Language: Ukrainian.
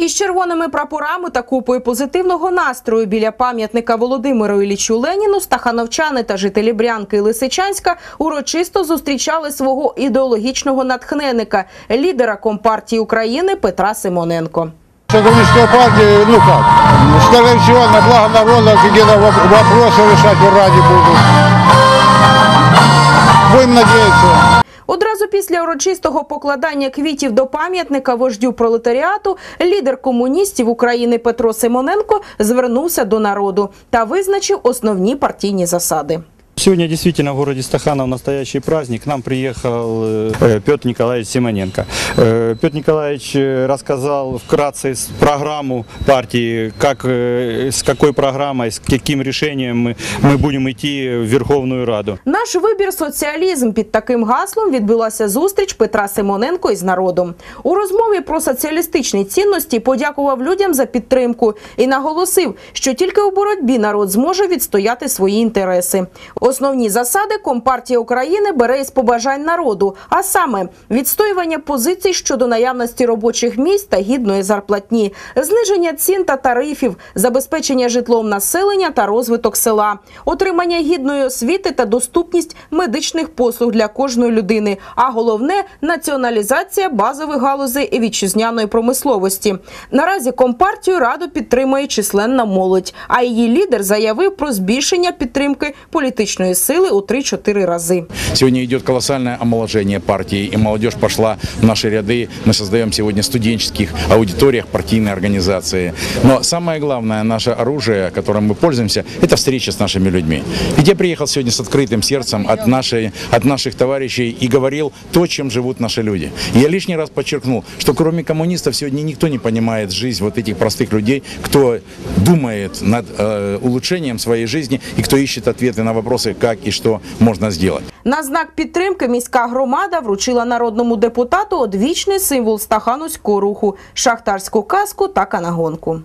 Із червоними прапорами та купою позитивного настрою біля пам'ятника Володимиру Іллічу Леніну стахановчани та жителі Брянки і Лисичанська урочисто зустрічали свого ідеологічного натхненника, лідера Компартії України Петра Симоненко. Коммунистская партия, ну как, скорее всего, на благо народа какие-то воп- вопросы решать в Раде будут. Будем надеяться. Одразу після урочистого покладання квітів до пам'ятника вождю пролетаріату лідер комуністів України Петро Симоненко звернувся до народу та визначив основні партійні засади. Сегодня действительно в городе Стаханов настоящий праздник. К нам приехал э, Петр Николаевич Симоненко. Э, Петр Николаевич э, рассказал вкратце с- программу партии, как, э, с какой программой, с каким решением мы, мы будем идти в Верховную Раду. Наш вибір соціалізм під таким гаслом відбулася зустріч Петра Симоненко із народом. У розмові про соціалістичні цінності подякував людям за підтримку і наголосив, що тільки у боротьбі народ зможе відстояти свої інтереси. Основні засади Компартія України бере із побажань народу, а саме відстоювання позицій щодо наявності робочих місць та гідної зарплатні, зниження цін та тарифів, забезпечення житлом населення та розвиток села, отримання гідної освіти та доступність медичних послуг для кожної людини. А головне націоналізація базових галузей вітчизняної промисловості. Наразі компартію раду підтримує численна молодь. А її лідер заявив про збільшення підтримки політичної сили у 3-4 рази. Сегодня идет колоссальное омоложение партии, и молодежь пошла в наши ряды. Мы создаем сегодня студенческих аудиториях партийные организации. Но самое главное наше оружие, которым мы пользуемся, это встреча с нашими людьми. Ведь я приехал сегодня с открытым сердцем от, нашей, от наших товарищей и говорил то, чем живут наши люди. Я лишний раз подчеркнул, что кроме коммунистов сегодня никто не понимает жизнь вот этих простых людей, кто думает над э, улучшением своей жизни и кто ищет ответы на вопросы, как и что можно сделать. На знак підтримки міська громада вручила народному депутату одвічний символ стахановського руху – шахтарську каску та канагонку.